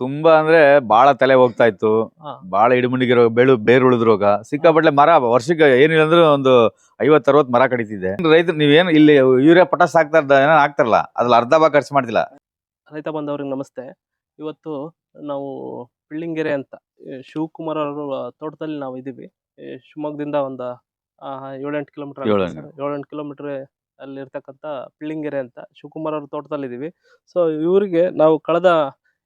ತುಂಬಾ ಅಂದ್ರೆ ಬಾಳ ತಲೆ ಹೋಗ್ತಾ ಇತ್ತು. ಹಾ. ಬಾಳ ಇಡಮುಂಡಿಗೆ ರೋಗ ಬೆಳು ಬೇರು ಉಳಿದ ರೋಗ. ಸಿಕ್ಕಾಪಟ್ಲೆ ಮರ ವರ್ಷಕ್ಕೆ ಏನಿಲ್ಲ ಅಂದ್ರೆ ಒಂದು ಐವತ್ ಅರವತ್ ಮರ ಕಡಿತಿದೆ. ರೈತರು ನೀವೇನು ಇಲ್ಲಿ ಯೂರಿಯಾ ಪಟಾಸ್ ಇದ್ದ ಏನೋ ಹಾಕ್ತಾರಲ್ಲ ಅದ್ರಲ್ಲಿ ಅರ್ಧ ಭಾಗ ಖರ್ಚು ಮಾಡ್ತಿಲ್ಲ. ರೈತ ಬಂದವ್ರಿಗೆ ನಮಸ್ತೆ. ಇವತ್ತು ನಾವು ಪಿಳ್ಳಿಂಗೆರೆ ಅಂತ ಈ ಶಿವಕುಮಾರ್ ಅವರ ತೋಟದಲ್ಲಿ ನಾವು ಇದೀವಿ ಈ ಶಿವಮೊಗ್ಗದಿಂದ ಒಂದು ಏಳೆಂಟು ಕಿಲೋಮೀಟರ್ ಏಳೆಂಟು. ಏಳೆಂಟು ಕಿಲೋಮೀಟರ್ ಅಲ್ಲಿರ್ತಕ್ಕಂಥ ಪಿಳ್ಳಿಂಗೆರೆ ಅಂತ ಶಿವಕುಮಾರ್ ಅವ್ರ ತೋಟದಲ್ಲಿ ಇದ್ದೀವಿ ಸೊ ಇವರಿಗೆ ನಾವು ಕಳೆದ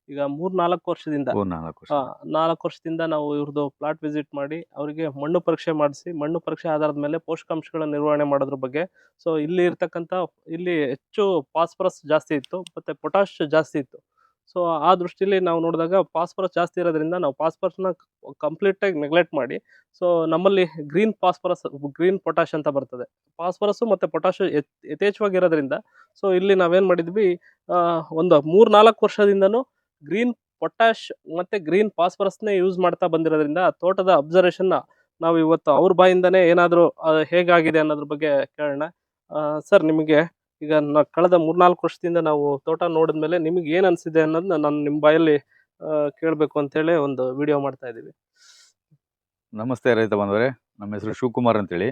ಈಗ ಮೂರ್ ನಾಲ್ಕು ವರ್ಷದಿಂದ. ಓ, ನಾಲ್ಕು ವರ್ಷ. ನಾಲ್ಕು ವರ್ಷದಿಂದ ನಾವು ಇವ್ರದ್ದು ಪ್ಲಾಟ್ ವಿಸಿಟ್ ಮಾಡಿ ಅವರಿಗೆ ಮಣ್ಣು ಪರೀಕ್ಷೆ ಮಾಡಿಸಿ ಮಣ್ಣು ಪರೀಕ್ಷೆ ಆಧಾರದ ಮೇಲೆ ಪೋಷಕಾಂಶಗಳ ನಿರ್ವಹಣೆ ಮಾಡೋದ್ರ ಬಗ್ಗೆ. ಸೊ ಇಲ್ಲಿ ಇರ್ತಕ್ಕಂಥ ಇಲ್ಲಿ ಹೆಚ್ಚು ಫಾಸ್ಫರಸ್ ಜಾಸ್ತಿ ಇತ್ತು ಮತ್ತೆ ಪೊಟಾಶ್ ಜಾಸ್ತಿ ಇತ್ತು. ಸೊ ಆ ದೃಷ್ಟಿಲಿ ನಾವು ನೋಡಿದಾಗ ಫಾಸ್ಫರಸ್ ಜಾಸ್ತಿ ಇರೋದ್ರಿಂದ ನಾವು ಫಾಸ್ಫರಸ್ನ ಕಂಪ್ಲೀಟಾಗಿ ನೆಗ್ಲೆಕ್ಟ್ ಮಾಡಿ ಸೊ ನಮ್ಮಲ್ಲಿ ಗ್ರೀನ್ ಫಾಸ್ಫರಸ್ ಗ್ರೀನ್ ಪೊಟ್ಯಾಶ್ ಅಂತ ಬರ್ತದೆ. ಫಾಸ್ಫರಸ್ಸು ಮತ್ತು ಪೊಟಾಶ್ ಯಥೇಚ್ಛವಾಗಿರೋದ್ರಿಂದ ಸೊ ಇಲ್ಲಿ ನಾವೇನು ಮಾಡಿದ್ವಿ ಒಂದು ಮೂರು ನಾಲ್ಕು ವರ್ಷದಿಂದನೂ ಗ್ರೀನ್ ಪೊಟ್ಯಾಶ್ ಮತ್ತೆ ಗ್ರೀನ್ ಫಾಸ್ಫರಸ್ನೇ ಯೂಸ್ ಮಾಡ್ತಾ ಬಂದಿರೋದ್ರಿಂದ ತೋಟದ ಅಬ್ಸರ್ವೇಷನ್ನ ನಾವು ಇವತ್ತು ಅವ್ರ ಬಾಯಿಂದನೇ ಏನಾದರೂ ಹೇಗಾಗಿದೆ ಅನ್ನೋದ್ರ ಬಗ್ಗೆ ಕೇಳೋಣ. ಸರ್ ನಿಮಗೆ ಈಗ ನಾ, ಕಳೆದ ಮೂರ್ನಾಲ್ಕು ವರ್ಷದಿಂದ ನಾವು ತೋಟ ನೋಡಿದ್ಮೇಲೆ ನಿಮಗೆ ಏನು ಅನಿಸಿದೆ ಅನ್ನೋದನ್ನ ನಾನು ನಿಮ್ಮ ಬಾಯಲ್ಲಿ ಕೇಳಬೇಕು ಅಂತೇಳಿ ಒಂದು ವಿಡಿಯೋ ಮಾಡ್ತಾ ಇದ್ದೀವಿ. ನಮಸ್ತೆ ರೈತ ಬಂದವರೇ ನಮ್ಮ ಹೆಸರು ಶಿವಕುಮಾರ್ ಅಂತೇಳಿ.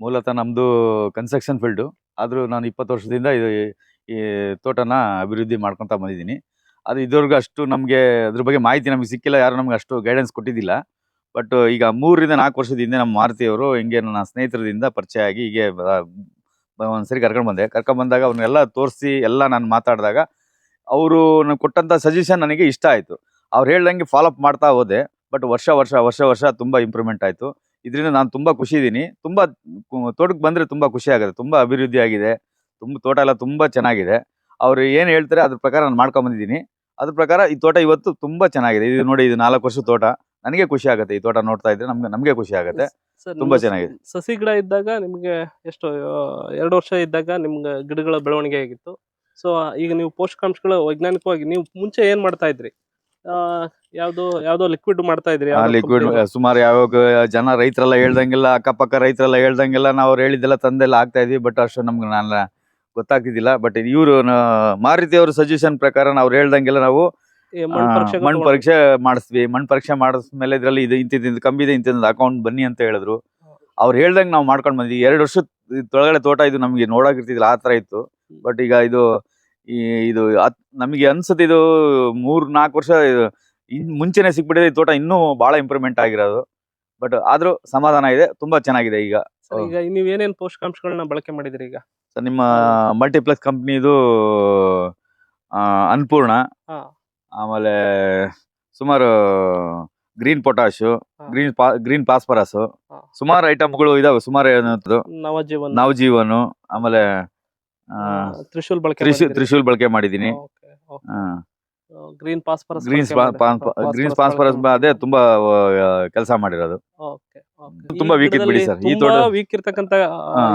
ಮೂಲತಃ ನಮ್ದು ಕನ್ಸ್ಟ್ರಕ್ಷನ್ ಫೀಲ್ಡು ಆದರೂ ನಾನು ಇಪ್ಪತ್ತು ವರ್ಷದಿಂದ ಈ ತೋಟನ ಅಭಿವೃದ್ಧಿ ಮಾಡ್ಕೊತಾ ಬಂದಿದ್ದೀನಿ. ಅದು ಇದುವರೆಗೂ ಅಷ್ಟು ನಮಗೆ ಅದ್ರ ಬಗ್ಗೆ ಮಾಹಿತಿ ನಮಗೆ ಸಿಕ್ಕಿಲ್ಲ. ಯಾರು ನಮ್ಗೆ ಅಷ್ಟು ಗೈಡೆನ್ಸ್ ಕೊಟ್ಟಿದ್ದಿಲ್ಲ. ಬಟ್ ಈಗ ಮೂರರಿಂದ ನಾಲ್ಕು ವರ್ಷದ ಹಿಂದೆ ನಮ್ಮ ಮಾರುತಿಯವರು ಹಿಂಗೆ ನನ್ನ ಸ್ನೇಹಿತರದಿಂದ ಪರಿಚಯ ಆಗಿ ಹೀಗೆ ಒಂದು ಸರಿ ಕರ್ಕೊಂಡು ಬಂದೆ. ಕರ್ಕೊಂಡು ಬಂದಾಗ ಅವ್ರನ್ನೆಲ್ಲ ತೋರಿಸಿ ಎಲ್ಲ ನಾನು ಮಾತಾಡಿದಾಗ ಅವರು ನನಗೆ ಕೊಟ್ಟಂಥ ಸಜೆಷನ್ ನನಗೆ ಇಷ್ಟ ಆಯಿತು. ಅವ್ರು ಹೇಳ್ದಂಗೆ ಫಾಲೋಅಪ್ ಮಾಡ್ತಾ ಹೋದೆ. ಬಟ್ ವರ್ಷ ವರ್ಷ ವರ್ಷ ವರ್ಷ ತುಂಬ ಇಂಪ್ರೂವ್ಮೆಂಟ್ ಆಯಿತು. ಇದರಿಂದ ನಾನು ತುಂಬ ಖುಷಿ ಇದ್ದೀನಿ ತುಂಬ ತೋಟಕ್ಕೆ ಬಂದರೆ ತುಂಬ ಖುಷಿ ಆಗುತ್ತೆ. ತುಂಬ ಅಭಿವೃದ್ಧಿ ಆಗಿದೆ. ತುಂಬ ತೋಟ ಎಲ್ಲ ತುಂಬ ಚೆನ್ನಾಗಿದೆ. ಅವರು ಏನು ಹೇಳ್ತಾರೆ ಅದ್ರ ಪ್ರಕಾರ ನಾನು ಮಾಡ್ಕೊಂಡ್ ಬಂದಿದ್ದೀನಿ. ಅದ್ರ ಪ್ರಕಾರ ಈ ತೋಟ ಇವತ್ತು ತುಂಬಾ ಚೆನ್ನಾಗಿದೆ. ಇದು ನೋಡಿ ಇದು ನಾಲ್ಕು ವರ್ಷದ ತೋಟ. ನನಗೆ ಖುಷಿ ಆಗುತ್ತೆ ಈ ತೋಟ ನೋಡ್ತಾ ಇದ್ರೆ. ನಮ್ಗೆ ನಮಗೆ ಖುಷಿ ಆಗುತ್ತೆ. ತುಂಬಾ ಚೆನ್ನಾಗಿದೆ. ಸಸಿ ಗಿಡ ಇದ್ದಾಗ ನಿಮಗೆ ಎಷ್ಟು ಆ, ಎರಡು ವರ್ಷ ಇದ್ದಾಗ ನಿಮ್ಗೆ ಗಿಡಗಳ ಬೆಳವಣಿಗೆ ಆಗಿತ್ತು. ಸೊ ಈಗ ನೀವು ಪೋಷಕಾಂಶಗಳು ವೈಜ್ಞಾನಿಕವಾಗಿ ನೀವು ಮುಂಚೆ ಏನ್ ಮಾಡ್ತಾ ಇದ್ರಿ? ಆ, ಯಾವ್ದೋ ಯಾವ್ದೋ ಲಿಕ್ವಿಡ್ ಮಾಡ್ತಾ ಇದ್ರಿ ಲಿಕ್ವಿಡ್ ಸುಮಾರು ಯಾವಾಗ ಜನ ರೈತರೆಲ್ಲ ಹೇಳ್ದಂಗೆಲ್ಲ ಅಕ್ಕಪಕ್ಕ ರೈತರೆಲ್ಲ ಹೇಳ್ದಂಗೆಲ್ಲ. ನಾವು ಅವ್ರು ಹೇಳಿದ್ದೆಲ್ಲ ತಂದೆಲ್ಲ ಆಗ್ತಾ ಇದ್ವಿ ಬಟ್ ಅಷ್ಟು ನಮ್ಗೆ ನಾನು ಗೊತ್ತಾಗ್ತಿದ್ದಿಲ್ಲ ಬಟ್ ಇವರು ಮಾರುತಿ ಅವ್ರ ಸಜೆಷನ್ ಪ್ರಕಾರ ನಾವು ಹೇಳ್ದಂಗೆಲ್ಲ ನಾವು ಮಣ್ಣು ಪರೀಕ್ಷೆ ಮಾಡಿಸ್ತೀವಿ ಮಣ್ಣು ಪರೀಕ್ಷೆ ಮಾಡಿಸ್ಮೇಲೆ ಇದರಲ್ಲಿ ಇದು ಇಂತಿದ್ದು ಕಂಬಿದೆ ಇಂತಿದ್ದು ಅಕೌಂಟ್ ಬನ್ನಿ ಅಂತ ಹೇಳಿದ್ರು. ಅವ್ರು ಹೇಳ್ದಂಗೆ ನಾವು ಮಾಡ್ಕೊಂಡು ಬಂದ್ವಿ. ಎರಡು ವರ್ಷ ತೊಳಗಡೆ ತೋಟ ಇದು ನಮಗೆ ನೋಡಕ್ ಇರ್ತಿದ್ದಿಲ್ಲ ಆ ಥರ ಇತ್ತು. ಬಟ್ ಈಗ ಇದು ಈ ಇದು ನಮಗೆ ಅನ್ಸುತ್ತೆ ಇದು ಮೂರ್ ನಾಲ್ಕು ವರ್ಷ ಇನ್ ಮುಂಚೆನೆ ಸಿಕ್ಬಿಟ್ಟಿದೆ ಈ ತೋಟ ಇನ್ನೂ ಭಾಳ ಇಂಪ್ರೂವ್ಮೆಂಟ್ ಆಗಿರೋದು. ಬಟ್ ಆದ್ರೂ ಸಮಾಧಾನ ಇದೆ ತುಂಬಾ ಚೆನ್ನಾಗಿದೆ ಈಗ. ಸರ್, ಈಗ ನೀವು ಏನೇನ್ ಪೋಷಕಾಂಶಗಳನ್ನ ಬಳಕೆ ಮಾಡಿದ್ರಿ ಈಗ? ಸರ್ ನಿಮ್ಮ ಮಲ್ಟಿಪ್ಲೆಕ್ಸ್ ಕಂಪ್ನಿದು ಅನ್ಪೂರ್ಣ ಹಾ. ಆಮೇಲೆ ಸುಮಾರು ಗ್ರೀನ್ ಪೊಟಾಶು ಹಾ. ಗ್ರೀನ್ ಗ್ರೀನ್ ಪಾಸ್ಪರಸ್ ಹಾ. ಸುಮಾರು ಐಟಮ್ಗಳು ಇದಾವೆ ಸುಮಾರು ಏನಂತದ್ದು. ನವಜೀವನ್. ನವಜೀವನು ಆಮೇಲೆ ಆ, ತ್ರಿಶೂಲ್ ಬಳಕೆ ತ್ರಿಶೂ ತ್ರಿಶೂಲ್ ಬಳಕೆ ಮಾಡಿದ್ದೀನಿ ಗ್ರೀನ್ ಫಾಸ್ಫರಸ್ ಫಾಸ್ಫರಸ್ ಅದೇ ತುಂಬಾ ಕೆಲಸ ಮಾಡಿರೋದು. ತುಂಬಾ ವೀಕ್ ಇತ್ತು ಬಿಡಿ ಸರ್. ಈ ತೋಟ- ವೀಕ್ ಇರ್ತಕ್ಕಂತ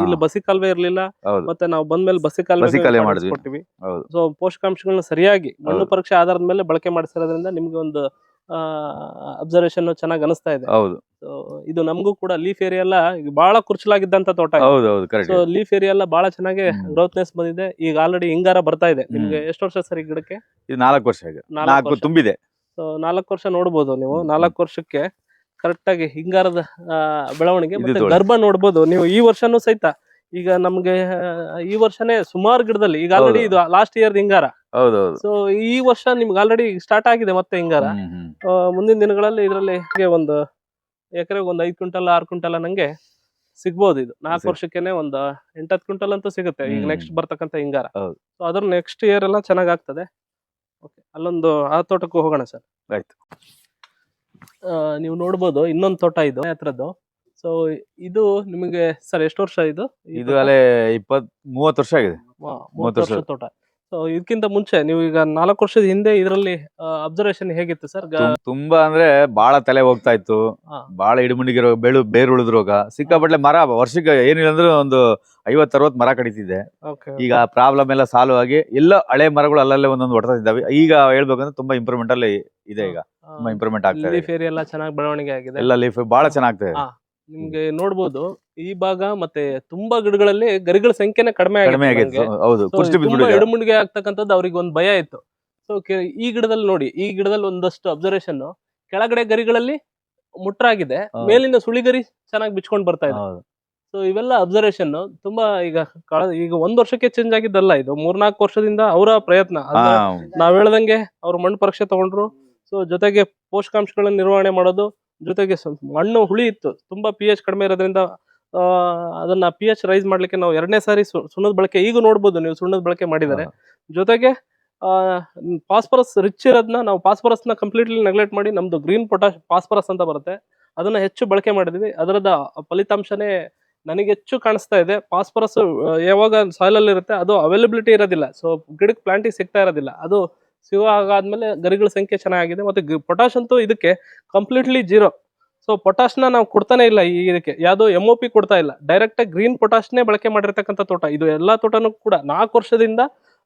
ಇಲ್ಲಿ ಬಸಿ ಕಾಲುವೆ ಇರ್ಲಿಲ್ಲ ಮತ್ತೆ ನಾವು ಬಂದ್ಮೇಲೆ ಬಸಿ ಕಾಲುವೆ ಬಸಿ ಕಾಲುವೆ ಮಾಡಿದ್ವಿ. ಸೊ ಪೋಷಕಾಂಶಗಳನ್ನ ಸರಿಯಾಗಿ ಮಣ್ಣು. ಪರೀಕ್ಷೆ ಆಧಾರದ ಮೇಲೆ ಬಳಕೆ ಮಾಡಿಸಿರೋದ್ರಿಂದ ನಿಮ್ಗೆ ಒಂದು ಅಬ್ಸರ್ವೇಷನ್ ಚೆನ್ನಾಗಿ ಅನಿಸ್ತಾ ಇದೆ. ಹೌದು. ಇದು ನಮಗೂ ಕೂಡ ಲೀಫ್ ಏರಿಯಾ ಎಲ್ಲ ಈಗ ಬಹಳ ಕುರ್ಚಲಾಗಿದ್ದಂತ ತೋಟ ಹೌದು ಹೌದು ಕರೆಕ್ಟ್ ಸೊ ಲೀಫ್ ಏರಿಯಾ ಎಲ್ಲ ಬಹಳ ಚೆನ್ನಾಗಿ ಹ್ಮ್. ಗ್ರೋತ್ನೆಸ್ ಬಂದಿದೆ ಈಗ ಆಲ್ರೆಡಿ ಹಿಂಗಾರ ಬರ್ತಾ ಇದೆ. ನಿಮ್ಗೆ ಎಷ್ಟು ವರ್ಷ ಸರ್ ಈ ಗಿಡಕ್ಕೆ ಇದು ನಾಲ್ಕು ವರ್ಷ ನಾಲ್ಕು ನಾಲ್ಕು ವರ್ಷ. ತುಂಬಿದೆ ಸೊ ನಾಲ್ಕು ವರ್ಷ ನೋಡಬಹುದು ನೀವು. ನಾಲ್ಕು ವರ್ಷಕ್ಕೆ ಕರೆಕ್ಟ್ ಆಗಿ ಹಿಂಗಾರದ ಆ, ಬೆಳವಣಿಗೆ ಇದು ಮತ್ತೆ. ಗರ್ಭ ನೋಡಬಹುದು ನೀವು ಈ ವರ್ಷನೂ ಸಹಿತ ಈಗ ನಮ್ಗೆ ಆ, ಈ ವರ್ಷನೇ ಸುಮಾರು ಗಿಡದಲ್ಲಿ ಈಗ ಆಲ್ರೆಡಿ ಹೌದು. ಇದು ಲಾಸ್ಟ್ ಇಯರ್ ಹಿಂಗಾರ ಹೌದು ಹೌದು ಸೊ ಈ ವರ್ಷ ನಿಮ್ಗೆ ಆಲ್ರೆಡಿ ಸ್ಟಾರ್ಟ್ ಆಗಿದೆ ಮತ್ತೆ ಹಿಂಗಾರ ಹ್ಮ್, ಹ್ಮ್. ಆ, ಮುಂದಿನ ದಿನಗಳಲ್ಲಿ ಇದರಲ್ಲಿ ಒಂದು ಎಕರೆಗೆ ಒಂದು ಐದು ಕ್ವಿಂಟಲ್ ಆರು ಕ್ವಿಂಟಲ್ ನಂಗೆ ಸಿಗ್ಬೋದು ಇದು. ನಾಲ್ಕು ವರ್ಷಕ್ಕೇನೆ ಒಂದು ಎಂಟತ್ತು ಕ್ವಿಂಟಲ್ ಅಂತೂ ಸಿಗುತ್ತೆ. ಈಗ ನೆಕ್ಸ್ಟ್ ಬರ್ತಕ್ಕಂಥ ಹಿಂಗಾರ. ಸೊ ಅದ್ರ ನೆಕ್ಸ್ಟ್ ಇಯರ್ ಎಲ್ಲ ಚೆನ್ನಾಗ್ ಆಗ್ತದೆ ಓಕೆ ಅಲ್ಲೊಂದು ಆ ತೋಟಕ್ಕೂ ಹೋಗೋಣ ಸರ್. ಆಯ್ತು. ನೀವು ನೋಡ್ಬೋದು ಇನ್ನೊಂದು ತೋಟ ಇದು ಹತ್ರದ್ದು. ಸೊ ಇದು ನಿಮಗೆ ಸರ್ ಎಷ್ಟು ವರ್ಷ ಇದು? ಇದು? ಅಲ್ಲೇ ಇಪ್ಪತ್ ಮೂವತ್ತು ವರ್ಷ ಆಗಿದೆ. ಮೂವತ್ತು ವರ್ಷ. ವರ್ಷದ ತೋಟ. ಸೊ ಇದಕ್ಕಿಂತ ಮುಂಚೆ ನೀವು ಈಗ ನಾಲ್ಕು ವರ್ಷದ ಹಿಂದೆ ಇದರಲ್ಲಿ ಅಬ್ಸರ್ವೇಷನ್ ಹೇಗಿತ್ತು ಸರ್ ತುಂಬಾ ಅಂದ್ರೆ ಬಾಳ ತಲೆ ಹೋಗ್ತಾ ಇತ್ತು. ಬಾಳ ಇಡಮುಂಡಿಗೆ ರೋಗ ಬೆಳು ಬೇರು ಉಳಿದ ರೋಗ. ಸಿಕ್ಕಾಪಟ್ಲೆ ಮರ ವರ್ಷಕ್ಕೆ ಏನಿಲ್ಲ ಅಂದ್ರೆ ಒಂದು ಐವತ್ ಅರವತ್ ಮರ ಕಡಿತಿದೆ. ಈಗ ಪ್ರಾಬ್ಲಮ್ ಎಲ್ಲ ಸಾಲ್ವ್ ಆಗಿ ಎಲ್ಲ ಹಳೆ ಮರಗಳು ಅಲ್ಲಲ್ಲೇ ಒಂದೊಂದು ಹೊಡ್ತಾ ಇದ್ದಾವೆ ಈಗ ಹೇಳ್ಬೇಕಂದ್ರೆ ತುಂಬಾ ಇಂಪ್ರೂವ್ಮೆಂಟ್ ಅಲ್ಲಿ ಇದೆ ಈಗ. ತುಂಬಾ ಇಂಪ್ರೂವ್ಮೆಂಟ್ ಆಗ್ತದೆ ಲೀಫ್ ಏರಿಯಾ ಎಲ್ಲ ಚೆನ್ನಾಗಿ ಬೆಳವಣಿಗೆ ಆಗಿದೆ. ಎಲ್ಲ ಲೀಫ್ ಬಹಳ ಚೆನ್ನಾಗ್ತದೆ. ನಿಮ್ಗೆ ನೋಡ್ಬೋದು. ಈ ಭಾಗ ಮತ್ತೆ ತುಂಬಾ ಗಿಡಗಳಲ್ಲಿ ಗರಿಗಳ ಸಂಖ್ಯೆನೇ ಕಡಿಮೆ ಕಡಿಮೆ ಆಗಿತ್ತು. ಹೌದು ಕುರ್ಚಿ ಬಿದ್ಬಿಟ್ಟಿದೆ ಎಡಮುಂಡಿಗೆ ಆಗ್ತಕ್ಕಂಥದ್ದು ಅವ್ರಿಗೆ ಒಂದು ಭಯ ಇತ್ತು. ಸೊ ಈ ಗಿಡದಲ್ಲಿ ನೋಡಿ ಈ ಗಿಡದಲ್ಲಿ ಒಂದಷ್ಟು ಅಬ್ಸರ್ವೇಷನ್ ಕೆಳಗಡೆ ಗರಿಗಳಲ್ಲಿ ಮುಟ್ರಾಗಿದೆ. ಮೇಲಿನ ಸುಳಿ ಗರಿ ಚೆನ್ನಾಗಿ ಬಿಚ್ಕೊಂಡ್ ಬರ್ತಾ ಇದೆ. ಹೌದು. ಸೊ ಇವೆಲ್ಲ ಅಬ್ಸರ್ವೇಷನ್ ತುಂಬಾ ಈಗ ಈಗ ಒಂದ್ ವರ್ಷಕ್ಕೆ ಚೇಂಜ್ ಆಗಿದ್ದಲ್ಲ ಇದು. ಮೂರ್ನಾಲ್ಕು ವರ್ಷದಿಂದ ಅವರ ಪ್ರಯತ್ನ. ಹಾ. ಅದ್ನ ನಾವ್ ಹೇಳ್ದಂಗೆ ಅವ್ರು ಮಣ್ಣು ಪರೀಕ್ಷೆ ತಗೊಂಡ್ರು. ಸೊ ಜೊತೆಗೆ ಪೋಷಕಾಂಶಗಳನ್ನ ನಿರ್ವಹಣೆ ಮಾಡೋದು ಜೊತೆಗೆ ಸ್ವಲ್ಪ ಮಣ್ಣು ಹುಳಿ ಇತ್ತು. ತುಂಬಾ ಪಿ ಎಚ್ ಕಡಿಮೆ ಇರೋದ್ರಿಂದ ಅದನ್ನ ಪಿ ಎಚ್ ರೈಸ್ ಮಾಡ್ಲಿಕ್ಕೆ ನಾವು ಎರಡನೇ ಸಾರಿ ಸು- ಸುಣ್ಣದ ಬಳಕೆ ಈಗ ನೋಡ್ಬೋದು ನೀವು ಸುಣ್ಣದ ಬಳಕೆ ಮಾಡಿದರೆ. ಜೊತೆಗೆ ಫಾಸ್ಫರಸ್ ರಿಚ್ ಇರೋದನ್ನ ನಾವು ಫಾಸ್ಫರಸ್ನ ಕಂಪ್ಲೀಟ್ಲಿ ನೆಗ್ಲೆಕ್ಟ್ ಮಾಡಿ ನಮ್ದು ಗ್ರೀನ್ ಪೊಟಾಶ್ ಫಾಸ್ಫರಸ್ ಅಂತ ಬರುತ್ತೆ. ಅದನ್ನ ಹೆಚ್ಚು ಬಳಕೆ ಮಾಡಿದ್ವಿ. ಅದರದ ಫಲಿತಾಂಶನೇ ನನಗೆ ಹೆಚ್ಚು ಕಾಣಿಸ್ತಾ ಇದೆ. ಫಾಸ್ಫರಸ್ ಯಾವಾಗ ಸಾಯಿಲ್ ಅಲ್ಲಿ ಇರುತ್ತೆ ಅದು ಅವೈಲಬಿಲಿಟಿ ಇರೋದಿಲ್ಲ. ಸೊ ಗಿಡಕ್ಕೆ ಪ್ಲಾಂಟಿಗೆ ಸಿಗ್ತಾ ಇರೋದಿಲ್ಲ. ಅದು ಸಿಗೋ ಆದ್ಮೇಲೆ ಗರಿಗಳ ಸಂಖ್ಯೆ ಚೆನ್ನಾಗಿದೆ. ಮತ್ತೆ ಪೊಟಾಶ್ ಅಂತೂ ಇದಕ್ಕೆ ಕಂಪ್ಲೀಟ್ಲಿ ಜೀರೋ ಸೊ ಪೊಟಾಶ್ನ ನಾವು ಕೊಡ್ತಾನೆ ಇಲ್ಲ ಈ ಇದಕ್ಕೆ. ಯಾವುದೋ ಎಂ ಒ ಪಿ ಕೊಡ್ತಾ ಇಲ್ಲ. ಡೈರೆಕ್ಟ್ ಆಗಿ ಗ್ರೀನ್ ಪೊಟಾಶ್ನೇ ಬಳಕೆ ಮಾಡಿರ್ತಕ್ಕಂಥ ತೋಟ. ಇದು ಎಲ್ಲಾ ತೋಟನೂ ಕೂಡ ನಾಲ್ಕು ವರ್ಷದಿಂದ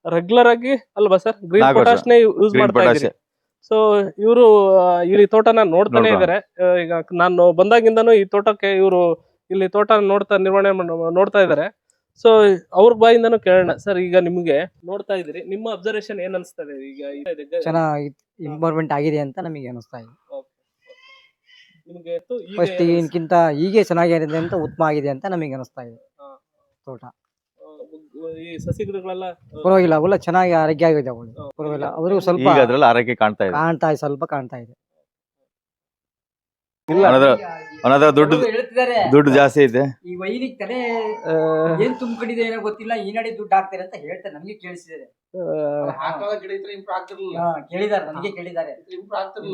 ರೆಗ್ಯುಲರ್ ಆಗಿ ಅಲ್ವಾ ಸರ್ ಗ್ರೀನ್. ಪೊಟಾಶ್ನೇ ಯೂಸ್ ಮಾಡ್ತಾ ಇದ್ದೀರಿ. ಸೊ ಇವರು ಇಲ್ಲಿ ತೋಟನ ನೋಡ್ತಾನೆ ನೋಡ್ತಾ. ಇದಾರೆ. ಈಗ ನಾನು ಬಂದಾಗಿಂದನೂ ಈ ತೋಟಕ್ಕೆ ಇವರು ಇಲ್ಲಿ ತೋಟ ನೋಡ್ತಾ ನಿರ್ವಹಣೆ ಮಾಡ್- ನೋಡ್ತಾ ಇದ್ದಾರೆ ಸೊ ಅವ್ರ ಬಾಯಿಂದನೂ ಕೇಳೋಣ. ಸರ್ ಈಗ ನಿಮ್ಗೆ ನೋಡ್ತಾ ಇದ್ದೀರಿ. ನಿಮ್ಮ ಅಬ್ಸರ್ವೇಷನ್ ಏನ್ ಅನ್ಸ್ತದೆ ಈಗ ಚೆನ್ನಾಗಿ ಇಂಪ್ರೂವ್ಮೆಂಟ್ ಆಗಿದೆ ಅಂತ ನಮಗೆ ಅನಿಸ್ತಾ ಇದೆ. ನಿಮ್ಗೆ ಫಸ್ಟ್ ಇನ್ಕಿಂತ ಈಗಿನಕ್ಕಿಂತ ಹೀಗೆ ಚೆನ್ನಾಗಿದೆ ಅಂತ ಉತ್ತಮ ಆಗಿದೆ ಅಂತ ನಮಗೆ ಅನಿಸ್ತಾ ಇದೆ. ತೋಟ. ಈ ಸಸಿ ಗಿಡಗಳೆಲ್ಲ ಆ, ಪರವಾಗಿಲ್ಲ ಅವೆಲ್ಲ ಚೆನ್ನಾಗಿ ಆರೋಗ್ಯ ಆಗಿದೆ ಅವಳು ಪರವಾಗಿಲ್ಲ ಅವರು ಸ್ವಲ್ಪ ಈಗ ಅದ್ರಲ್ಲಿ ಆರೋಗ್ಯ ಕಾಣ್ತಾ ಇದೆ. ಕಾಣ್ತಾ ಇದೆ ಸ್ವಲ್ಪ ಕಾಣ್ತಾ ಇದೆ. ಇಲ್ಲ ಅವನ ಹತ್ರ ಅವನ ಹತ್ರ ದುಡ್ಡು ಹೇಳ್ತಿದ್ದಾರೆ. ದುಡ್ಡು ಜಾಸ್ತಿ ಐತೆ. ಈ ವೈಲಿಗೆ ತಲೆ ಆ, ಏನ್ ತುಂಬಿಕೊಂಡಿದೆ ಏನೋ ಗೊತ್ತಿಲ್ಲ ಈ ನಡೆ ದುಡ್ಡು ಹಾಕ್ತಾರೆ ಅಂತ ಹೇಳ್ತಾರೆ ನಮ್ಗೆ ಕೇಳಿಸಿದ್ದಾರೆ. ಆ, ಕೇಳಿದ್ದಾರೆ ನನಗೆ ಕೇಳಿದ್ದಾರೆ.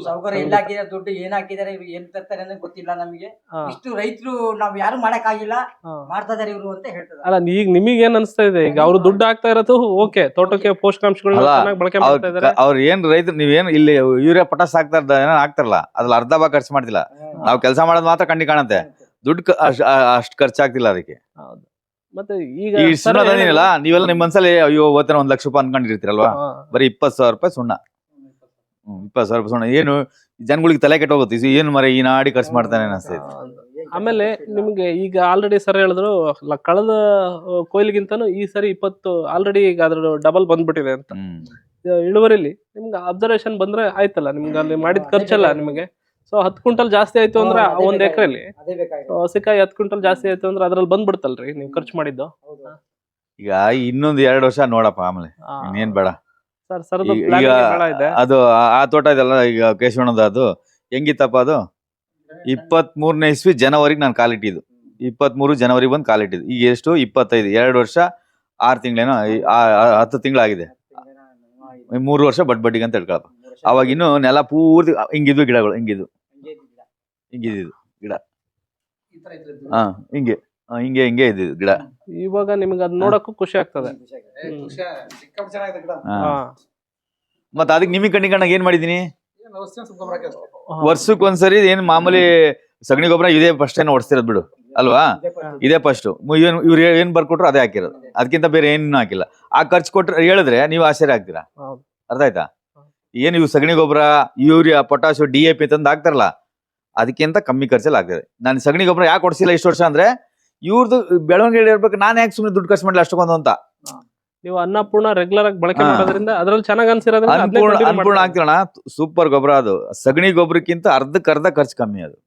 ಸೌಕರ್ಯ ಎಲ್ಲ ಹಾಕಿದ್ದಾರೆ ದುಡ್ಡು ಏನ್ ಹಾಕಿದ್ದಾರೆ ಇವ್ರು ಏನ್ ತರ್ತಾರೆ ಅನ್ನೋದು ಗೊತ್ತಿಲ್ಲ ನಮಗೆ. ಇಷ್ಟು ರೈತರು ನಾವ್ ಯಾರು ಮಾಡಕ್ ಆಗಿಲ್ಲ. ಮಾಡ್ತಾ ಇದಾರೆ ಇವರು ಅಂತ ಹೇಳ್ತಾರೆ ಅಲ್ಲ ಈಗ ನಿಮಗೆ ಏನ್ ಅನ್ಸ್ತಾ ಇದೆ? ಈಗ ಅವ್ರು ದುಡ್ಡು ಹಾಕ್ತಾ ಇರೋದು ಓಕೆ ತೋಟಕ್ಕೆ ಪೋಷಕಾಂಶಗಳನ್ನ ಬಳಕೆ ಮಾಡ್ತಾ ಇದಾರೆ ಅವ್ರ ಏನ್ ರೈತರು ನೀವೇನ್ ಇಲ್ಲಿ ಯೂರಿಯಾ ಪಟಾಸ್ ಹಾಕ್ತಾರ ಏನೋ ಹಾಕ್ತಾರಲ್ಲ ಅದ್ರಲ್ಲಿ ಅರ್ಧ ಭಾಗ ಖರ್ಚು ಮಾಡ್ತಿಲ್ಲ. ನಾವು ಕೆಲಸ ಮಾಡೋದು ಮಾತ್ರ ಕಂಡಿ ಕಾಣುತ್ತೆ. ದುಡ್ಡು ಅಷ್ಟು ಖರ್ಚಾಗ್ತಿಲ್ಲ ಅದಕ್ಕೆ. ಹೌದು. ಮತ್ತೆ ಈಗ ಈ ಸುಣ್ಣ ತಂದಿನಿಲ್ಲ ನೀವೆಲ್ಲ ನಿಮ್ ಮನ್ಸಲ್ಲಿ ಅಯ್ಯೋ ಓದ್ತಾನೆ ಒಂದ್ ಲಕ್ಷ ರೂಪಾಯಿ ಅನ್ಕೊಂಡಿರ್ತೀರಲ್ವಾ? ಬರೀ ಇಪ್ಪತ್ತು ಸಾವಿರ ರೂಪಾಯಿ ಸುಣ್ಣ. ಹ್ಮ್ ಇಪ್ಪತ್ತು ಸಾವಿರ ರೂಪಾಯಿ ಸುಣ್ಣ. ಏನು ಜನಗಳಿಗೆ ತಲೆ ಕೆಟ್ಟ ಹೋಗುತ್ತೆ. ಇದು ಏನು ಮರ ಈ ನಾಡಿ ಖರ್ಚು ಮಾಡ್ತಾನೆ ಅನಿಸ್ತೈತೆ ಆಮೇಲೆ ನಿಮ್ಗೆ ಈಗ ಆಲ್ರೆಡಿ ಸರ್ ಹೇಳಿದ್ರು ಲ- ಕಳೆದ ಆ, ಕೊಯ್ಲಿಗಿಂತನೂ ಈ ಸರಿ ಇಪ್ಪತ್ತು ಆಲ್ರೆಡಿ ಈಗ ಅದ್ರ ಡಬಲ್ ಬಂದ್ಬಿಟ್ಟಿದೆ ಅಂತ. ಹ್ಮ್. ಆ, ಇಳುವರಿಲಿ ನಿಮ್ಗೆ ಅಬ್ಸರ್ವೇಷನ್ ಬಂದ್ರೆ ಆಯ್ತಲ್ಲ? ನಿಮ್ಗೆ ಅಲ್ಲಿ ಮಾಡಿದ ಖರ್ಚಲ್ಲ ನಿಮಗೆ? ಸೊ ಹತ್ತು ಕ್ವಿಂಟಲ್ ಜಾಸ್ತಿ ಆಯ್ತು ಅಂದ್ರೆ ಒಂದ್. ಎಕರೆಲಿ. ಹಸಿಕಾಯಿ ಹತ್ತು ಕ್ವಿಂಟಲ್ ಜಾಸ್ತಿ ಆಯ್ತು ಅಂದ್ರೆ ಅದ್ರಲ್ಲಿ ಬಂದ್ಬಿಡ್ತಲ್ರಿ ನೀವು ಖರ್ಚು ಮಾಡಿದ್ದು. ಈಗ ಇನ್ನೊಂದ್ ಎರಡು ವರ್ಷ ನೋಡಪ್ಪ ಆಮೇಲೆ. ಇನ್ನೇನ್ ಬೇಡ. ಸರ್ ಸರ್ ಅದು ಆ- ತೋಟ ಇದೆಲ್ಲ ಈಗ ಕೇಶವಣ್ಣದ ಅದು. ಹೆಂಗಿತ್ತಪ್ಪ ಅದು? ಇಪ್ಪತ್ತ್ ಮೂರನೇ ಇಸ್ವಿ ಜನವರಿಗೆ ನಾನು ಕಾಲಿಟ್ಟಿದ್ದು ಇಪ್ಪತ್ತ್ ಮೂರು ಜನವರಿಗೆ ಬಂದು ಕಾಲಿಟ್ಟಿದ್ದು ಈಗ ಎಷ್ಟು? ಇಪ್ಪತ್ತೈದು. ಎರಡು ವರ್ಷ ಆರು ತಿಂಗಳೇನೋ ಹತ್ತು ತಿಂಗಳಾಗಿದೆ. ಮೂರು ವರ್ಷ ಬಡ್ ಬಡ್ಡಿಗೆ ಅಂತ ಹೇಳ್ಕೊಳಪ್ಪ. ಅವಾಗ ಇನ್ನು ನೆಲ ಪೂರ್ತಿ ಹಿಂಗಿದ್ವು ಗಿಡಗಳು ಹಿಂಗಿದ್ವು. ಹಿಂಗಿದ್ದು ಗಿಡ. ಹಾ ಹಿಂಗೆ. ಹಾ, ಹಿಂಗೆ ಹಿಂಗೆ ಇದ್ದಿದ್ದು ಗಿಡ. ಇವಾಗ ನಿಮ್ಗೆ ಅದ್ ನೋಡಕ್ಕೂ ಖುಷಿ ಆಗ್ತದೆ. ಮತ್ತ ಹಾ. ಮತ್ತೆ ಅದಕ್ಕೆ ನಿಮಗೆ ಕಣ್ಣಿ ಕಣ್ಣಾಗ ಏನ್ ಮಾಡಿದೀನಿ. ವರ್ಷಕ್ಕೆ ಒಂದ್ಸರಿ ಏನ್ ಮಾಮೂಲಿ ಸಗಣಿ ಗೊಬ್ಬರ ಇದೇ ಫಸ್ಟ್ ಏನು ಹೊಡ್ಸ್ತಿರೋದ್ ಬಿಡು ಅಲ್ವಾ? ಇದೇ ಫಸ್ಟ್ ಏನ್ ಇವ್ರು ಏನ್ ಬರ್ಕೊಟ್ರು ಅದೇ ಹಾಕಿರೋದು. ಅದಕ್ಕಿಂತ ಬೇರೆ ಏನು ಹಾಕಿಲ್ಲ. ಆ ಖರ್ಚು ಕೊಟ್ರೆ ಹೇಳಿದ್ರೆ ನೀವು ಆಶ್ಚರ್ಯ ಆಗ್ತೀರಾ? ಹೌದು. ಅರ್ಥ ಆಯ್ತಾ? ಏನು ಇವು ಸಗಣಿ ಗೊಬ್ಬರ urea potash D A P ತಂದು ಹಾಕ್ತಾರಲ್ಲ ಅದಕ್ಕಿಂತ ಕಮ್ಮಿ ಖರ್ಚಲ್ಲಿ ಆಗ್ತದೆ ನಾನು ಸಗಣಿ ಗೊಬ್ಬರ ಯಾಕೆ ಕೊಡಿಸಿಲ್ಲ ಇಷ್ಟು ವರ್ಷ ಅಂದ್ರೆ ಇವ್ರದ್ದು ಬೆಳವಣಿಗೆ ಇರ್ಬೇಕು ನಾನು ಯಾಕೆ ಸುಮ್ಮನೆ ದುಡ್ಡು ಖರ್ಚು ಮಾಡಲಿ ಅಷ್ಟೊಂದು ಅಂತ. ನೀವು ಅನ್ನಪೂರ್ಣ ರೆಗ್ಯುಲರ್ ಆಗಿ ಬಳಕೆ ಹಾ. ಮಾಡೋದ್ರಿಂದ ಅದ್ರಲ್ಲಿ ಚೆನ್ನಾಗಿ ಅನ್ಸಿರೋದ್ರಿಂದ ಅನ್ಪೂರ್ಣ continue ಅನ್ಪೂರ್ಣ ಮಾಡ್ತಾ ಹಾಕ್ತಿರೋಣ ಸೂಪರ್ ಗೊಬ್ಬರ ಅದು. ಸಗಣಿ ಗೊಬ್ಬರಕ್ಕಿಂತ ಅರ್ಧಕ್ಕೆ ಅರ್ಧ ಖರ್ಚು ಕಮ್ಮಿ ಅದು.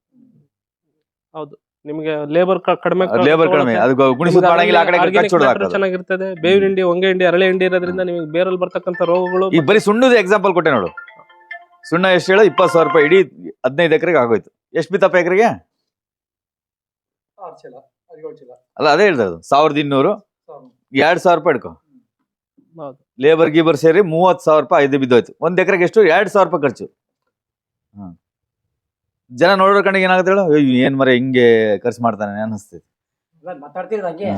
ಹೌದು. ನಿಮಗೆ ಲೇಬರ್ ಕಡಿಮೆ ಲೇಬರ್ ಕಡಿಮೆ. ಅದು ಗುಣಿಸೋದು ಮಾಡಂಗಿಲ್ಲ ಆ ಕಡೆ ಈ ಚೆನ್ನಾಗಿರ್ತದೆ. ಬೇವಿನ ಹಿಂಡಿ ಹೊಂಗೆ ಹಿಂಡಿ ಅರಳೆ ಹಿಂಡಿ ಇರೋದ್ರಿಂದ ನಿಮಗೆ ಬೇರಲ್ಲಿ ಬರ್ತಕ್ಕಂಥ ರೋಗಗಳು ಈಗ ಬರೀ ಸುಣ್ಣದ ಎಕ್ಸಾಂಪಲ್ ಕೊಟ್ಟೆ ನೋಡು. ಸುಣ್ಣ ಎಷ್ಟು ಹೇಳೋ ಇಪ್ಪತ್ತು ಸಾವಿರ ರೂಪಾಯಿ. ಇಡೀ ಹದಿನೈದು ಎಕರೆಗೆ ಆಗೋಯ್ತು. ಎಷ್ಟು ಬಿತ್ತಪ್ಪ ಎಕರೆಗೆ? ಅಲ್ಲ ಅದೇ ಹೇಳ್ತದೆ ಸಾವಿರದ ಇನ್ನೂರು. ಎರಡ್ ಸಾವಿರ ರೂಪಾಯಿ ಇಡ್ಕೊ ಹೌದು. ಲೇಬರ್ ಗೀಬರ್ ಸೇರಿ ಮೂವತ್ ಸಾವಿರ ರೂಪಾಯಿ ಐದು ಬಿದ್ದೋಯ್ತು. ಒಂದು ಎಕರೆಗೆ ಎಷ್ಟು? ಎರಡ್ ಸಾವಿರ ರೂಪಾಯಿ ಖರ್ಚು. ಹ್ಮ್. ಜನ ನೋಡೋ ಕಣ್ಣಿಗೆ ಏನಾಗುತ್ತೆ ಹೇಳು? ಅಯ್ಯೋ, ಏನ್ ಮರ ಹಿಂಗೆ ಖರ್ಚು ಮಾಡ್ತಾನೆ ಅನಿಸ್ತೈತಿ ಮಾತಾಡ್ತಿರೋದು ಹಂಗೆ.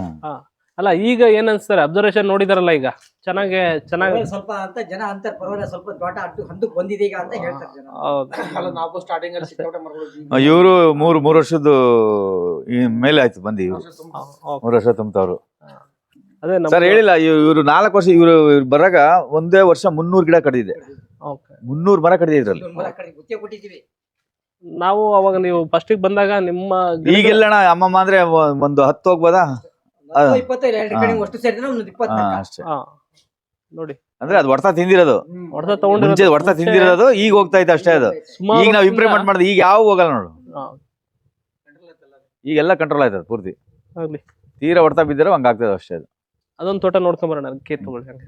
ಅಲ್ಲ ಈಗ ಏನ್ ಅನ್ಸ್ತಾರೆ? ಅಬ್ಸರ್ವೇಷನ್ ನೋಡಿದಾರಲ್ಲ ಈಗ? ಚೆನ್ನಾಗಿ ಚೆನ್ನಾಗಿ ಸ್ವಲ್ಪ ಅಂತ ಜನ ಅಂತಾರೆ ಪರವಾಗಿಲ್ಲ ಸ್ವಲ್ಪ ತೋಟ ಅಡ್ಡು ಹಂದಕ್ಕೆ ಬಂದಿದೆ ಈಗ ಅಂತ ಹೇಳ್ತಾರೆ ಜನ. ನಾವು ಸ್ಟಾರ್ಟಿಂಗ್ ಅಲ್ಲಿ ಸಿಕ್ಕಾಪಟ್ಟೆ ಮರಗಳು ಇವರು ಮೂರು ಮೂರು ವರ್ಷದ ಈ ಮೇಲೆ ಆಯ್ತು ಬಂದಿ ಇವರು. ಮೂರು ವರ್ಷ ತುಂಬ್ತವ್ರು. ಅದೇ ನಮ್ಮ ಸರ್ ಹೇಳಿಲ್ಲ ಇವರು ನಾಲ್ಕು ವರ್ಷ ಇವರು ಬರಾಗ ಒಂದೇ ವರ್ಷ ಮುನ್ನೂರು ಗಿಡ ಕಡಿದಿದೆ. ಮುನ್ನೂರು ಮರ ಕಡಿದೆ ಇದ್ರಲ್ಲಿ. ನಾವು ಅವಾಗ ನೀವು ಫಸ್ಟಿಗೆ ಬಂದಾಗ ನಿಮ್ಮ ಈಗೆಲ್ಲಣ್ಣ ಅಮ್ಮಮ್ಮ ಅಂದ್ರೆ ಒಂದು ಹತ್ತು ಹೋಗ್ಬೋದಾ? ಹತ್ತು ಇಪ್ಪತ್ತೈದು ಎರಡು ಕಡೆ. ಅಷ್ಟು ಸೇರಿದ್ರೆ ಒಂದು ಹಾ ಇಪ್ಪತ್ತು ಅಷ್ಟೇ. ಹಾ ನೋಡಿ. ಅಂದ್ರೆ ಅದು ಹೊಡ್ತಾ ತಿಂದಿರೋದು. ಹೊಡೆತ ತಗೊಂಡಿರೋದು. ಮುಂಚೆ ಹೊಡ್ತಾ ಮುಂಚೆ ತಿಂದಿರೋದು ಈಗ ಹೋಗ್ತಾ ಇತ್ತು ಅಷ್ಟೇ ಅದು. ಸುಮಾರು ಈಗ ನಾವು ವರ್ಷದಿಂದ- ಇಂಪ್ರೂವ್ಮೆಂಟ್ ಮಾಡಿದ್ರೆ ಈಗ ಯಾವ ಹೋಗಲ್ಲ ನೋಡು. ಹಾ, ಈಗೆಲ್ಲ ಕಂಟ್ರೋಲ್ ಆಯ್ತದ ಪೂರ್ತಿ. ಆಗ್ಲಿ. ತೀರಾ ಹೊಡ್ತಾ ಬಿದ್ದಿರೋ ಹಂಗ ಆಗ್ತದೆ ಅಷ್ಟೇ ಅದು. ಅದೊಂದು ತೋಟ ನೋಡ್ಕೊಂಬರೋಣ ಕೇರ್ ತಗೊಳ್ಳಿ ಹಂಗೆ.